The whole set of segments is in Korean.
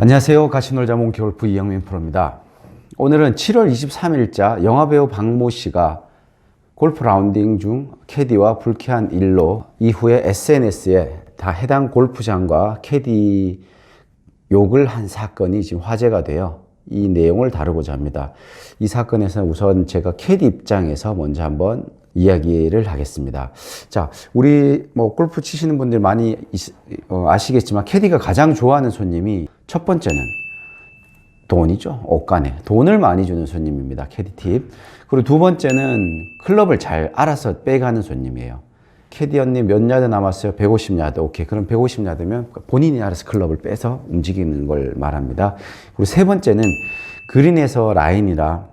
안녕하세요. 가시놀자 몽키 골프 이영민 프로입니다. 오늘은 7월 23일자 영화배우 박모 씨가 골프 라운딩 중 캐디와 불쾌한 일로 이후에 SNS에 다 해당 골프장과 캐디 욕을 한 사건이 지금 화제가 돼요. 이 내용을 다루고자 합니다. 이 사건에서 우선 제가 캐디 입장에서 먼저 한번 이야기를 하겠습니다. 자, 우리 뭐 골프 치시는 분들 많이 있- 어, 아시겠지만 캐디가 가장 좋아하는 손님이 첫 번째는 돈이죠. 옷간에. 돈을 많이 주는 손님입니다. 캐디 팁. 그리고 두 번째는 클럽을 잘 알아서 빼가는 손님이에요. 캐디 언니 몇 야드 남았어요? 150야드. 오케이. 그럼 150야드면 본인이 알아서 클럽을 빼서 움직이는 걸 말합니다. 그리고 세 번째는 그린에서 라인이라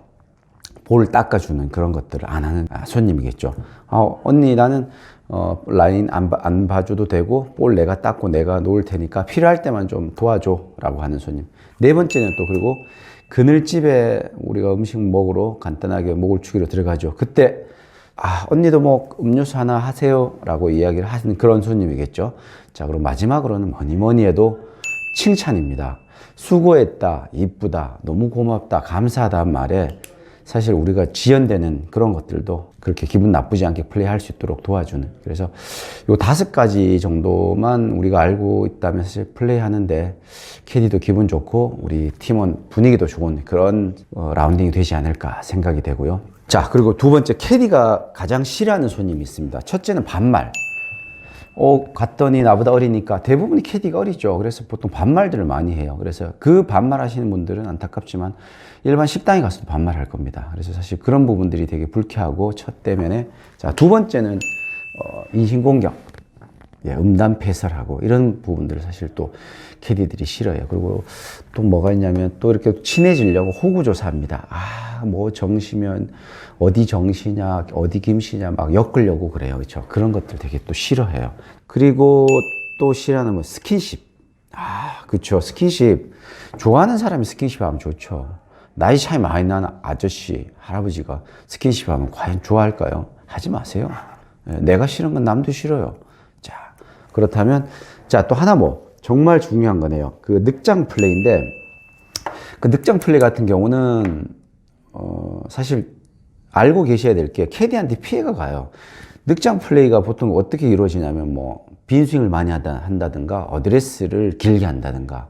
볼 닦아주는 그런 것들을 안 하는 아, 손님이겠죠. 아, 언니 나는 어, 라인 안, 봐- 안 봐줘도 되고 볼 내가 닦고 내가 놓을 테니까 필요할 때만 좀 도와줘라고 하는 손님. 네 번째는 또 그리고 그늘집에 우리가 음식 먹으러 간단하게 목을 축이러 들어가죠. 그때 아 언니도 뭐 음료수 하나 하세요 라고 이야기를 하는 그런 손님이겠죠. 자 그럼 마지막으로는 뭐니 뭐니 해도 칭찬입니다. 수고했다, 이쁘다, 너무 고맙다, 감사하다는 말에 사실 우리가 지연되는 그런 것들도 그렇게 기분 나쁘지 않게 플레이할 수 있도록 도와주는 그래서 요 다섯 가지 정도만 우리가 알고 있다면 사실 플레이하는데 캐디도 기분 좋고 우리 팀원 분위기도 좋은 그런 어, 라운딩이 되지 않을까 생각이 되고요. 자 그리고 두 번째 캐디가 가장 싫어하는 손님이 있습니다. 첫째는 반말. 어, 갔더니 나보다 어리니까 대부분이 캐디가 어리죠. 그래서 보통 반말들을 많이 해요. 그래서 그 반말 하시는 분들은 안타깝지만 일반 식당에 가서도 반말할 겁니다. 그래서 사실 그런 부분들이 되게 불쾌하고 첫 대면에 자, 두 번째는 어, 인신공격. 예, 음담 패설하고 이런 부분들을 사실 또 캐디들이 싫어요. 그리고 또 뭐가 있냐면 또 이렇게 친해지려고 호구조사합니다. 아, 뭐 정시면 어디 정시냐, 어디 김씨냐 막 엮으려고 그래요. 그렇죠? 그런 것들 되게 또 싫어해요. 그리고 또 싫어하는 뭐 스킨십. 아, 그쵸. 스킨십. 좋아하는 사람이 스킨십 하면 좋죠. 나이 차이 많이 나는 아저씨, 할아버지가 스킨십 하면 과연 좋아할까요? 하지 마세요. 예, 내가 싫은 건 남도 싫어요. 자, 그렇다면, 자, 또 하나 뭐, 정말 중요한 거네요. 그 늑장 플레이인데, 그 늑장 플레이 같은 경우는, 어, 사실 알고 계셔야 될 게 캐디한테 피해가 가요. 늑장 플레이가 보통 어떻게 이루어지냐면 뭐 빈스윙을 많이 하다, 한다든가 어드레스를 길게 한다든가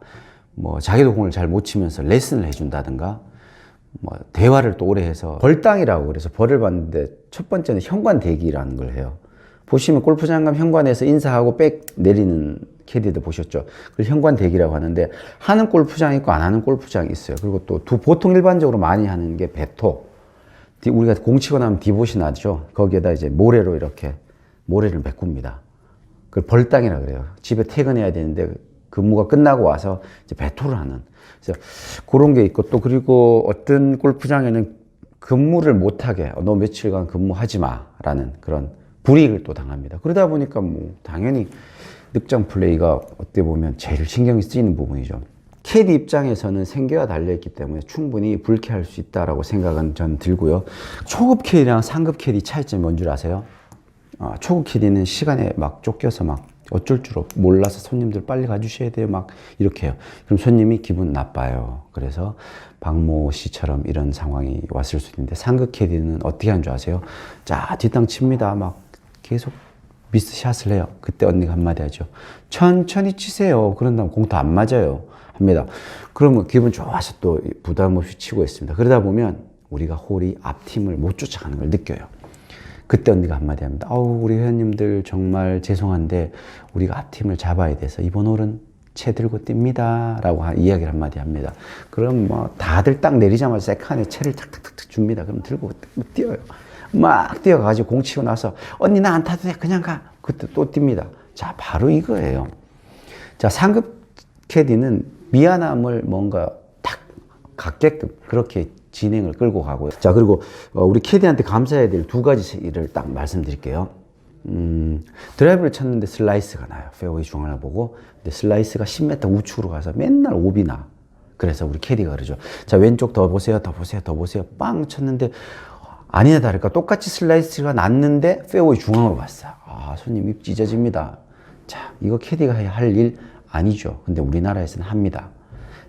뭐 자기도 공을 잘 못 치면서 레슨을 해준다든가 뭐 대화를 또 오래 해서 벌당이라고 그래서 벌을 받는데 첫 번째는 현관 대기라는 걸 해요. 보시면 골프장 가면 현관에서 인사하고 백 내리는 캐디도 보셨죠? 그걸 현관 대기라고 하는데 하는 골프장이 있고 안 하는 골프장이 있어요. 그리고 또 두, 보통 일반적으로 많이 하는 게 배토. 디- 우리가 공 치고 나면 디봇이 나죠. 거기에다 이제 모래로 이렇게 모래를 메꿉니다. 그걸 벌당이라 그래요. 집에 퇴근해야 되는데 근무가 끝나고 와서 이제 배토를 하는. 그래서 그런 게 있고 또 그리고 어떤 골프장에는 근무를 못하게 어, 너 며칠간 근무하지 마라는 그런 불이익을 또 당합니다. 그러다 보니까 뭐 당연히 늑장 플레이가 어떻게 보면 제일 신경이 쓰이는 부분이죠. 캐디 입장에서는 생계가 달려있기 때문에 충분히 불쾌할 수 있다라고 생각은 전 들고요. 초급 캐디랑 상급 캐디 차이점이 뭔 줄 아세요? 아, 초급 캐디는 시간에 막 쫓겨서 막 어쩔 줄 없- 몰라서 손님들 빨리 가주셔야 돼요. 막 이렇게 해요. 그럼 손님이 기분 나빠요. 그래서 박모 씨처럼 이런 상황이 왔을 수 있는데 상급 캐디는 어떻게 하는 줄 아세요? 자, 뒷땅 칩니다. 막 계속 미스샷을 해요. 그때 언니가 한마디 하죠. 천천히 치세요. 그런 다음 공도 안 맞아요. 합니다. 그러면 기분 좋아서 또 부담 없이 치고 있습니다. 그러다 보면 우리가 홀이 앞팀을 못 쫓아가는 걸 느껴요. 그때 언니가 한마디 합니다. 아우, 우리 회원님들 정말 죄송한데 우리가 앞팀을 잡아야 돼서 이번 홀은 채 들고 뜁니다. 라고 한- 이야기를 한마디 합니다. 그럼 뭐 다들 딱 내리자마자 세컨에 채를 탁탁탁탁 줍니다. 그럼 들고 뛰어요. 막 뛰어가지고 공 치고 나서 언니 나 안 타도 돼. 그냥 가. 그때 또 뜁니다. 자, 바로 이거예요. 자, 상급 캐디는 미안함을 뭔가 탁 갖게끔 그렇게 진행을 끌고 가고요. 자, 그리고 어, 우리 캐디한테 감사해야 될 두 가지 일을 딱 말씀드릴게요. 음, 드라이브를 쳤는데 슬라이스가 나요. 페어웨이 중앙을 보고. 근데 슬라이스가 10m 우측으로 가서 맨날 오비 나. 그래서 우리 캐디가 그러죠. 자, 왼쪽 더 보세요, 더 보세요, 더 보세요. 빵 쳤는데 아니나 다를까 똑같이 슬라이스가 났는데 페어웨이 중앙으로 갔어. 아, 손님 입 찢어집니다. 자, 이거 캐디가 할 일 아니죠. 근데 우리나라에서는 합니다.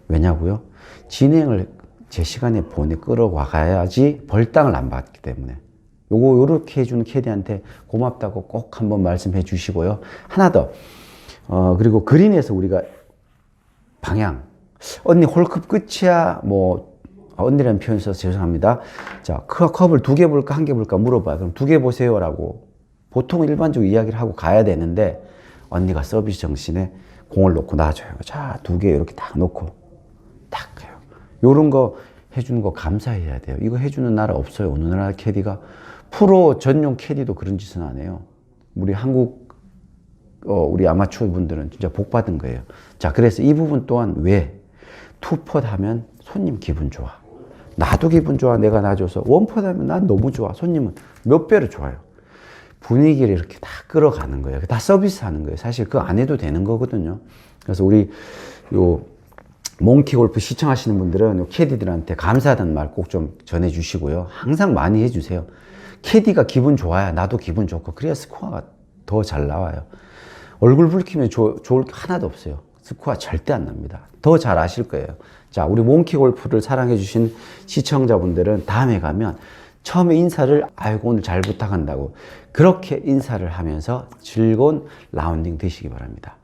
왜냐고요? 진행을 제 시간에 보내 끌어와 가야지 벌당을 안 받기 때문에. 요거 요렇게 해주는 캐디한테 고맙다고 꼭 한번 말씀해 주시고요. 하나 더. 어, 그리고 그린에서 우리가 방향. 언니 홀컵 끝이야. 뭐 아, 언니라는 표현 써서 죄송합니다. 자, 컵- 컵을 두 개 볼까 한 개 볼까 물어봐요. 그럼 두 개 보세요라고 보통은 일반적으로 이야기를 하고 가야 되는데 언니가 서비스 정신에 공을 놓고 놔줘요. 자, 두 개 이렇게 딱 놓고 딱 해요. 요런 거 해주는 거 감사해야 돼요. 이거 해주는 나라 없어요. 어느 나라 캐디가 프로 전용 캐디도 그런 짓은 안 해요. 우리 한국 어, 우리 아마추어 분들은 진짜 복 받은 거예요. 자, 그래서 이 부분 또한 왜 투펫 하면 손님 기분 좋아. 나도 기분 좋아. 내가 놔줘서 원펫 하면 난 너무 좋아. 손님은 몇 배로 좋아요. 분위기를 이렇게 다 끌어가는 거예요. 다 서비스 하는 거예요. 사실 그거 안 해도 되는 거거든요. 그래서 우리 요 몽키 골프 시청하시는 분들은 요 캐디들한테 감사하다는 말 꼭 좀 전해 주시고요. 항상 많이 해 주세요. 캐디가 기분 좋아야 나도 기분 좋고 그래야 스코어가 더 잘 나와요. 얼굴 붉히면 좋- 좋을 게 하나도 없어요. 스코어 절대 안 납니다. 더 잘 아실 거예요. 자, 우리 몽키 골프를 사랑해 주신 시청자분들은 다음에 가면 처음에 인사를 아이고 오늘 잘 부탁한다고 그렇게 인사를 하면서 즐거운 라운딩 되시기 바랍니다.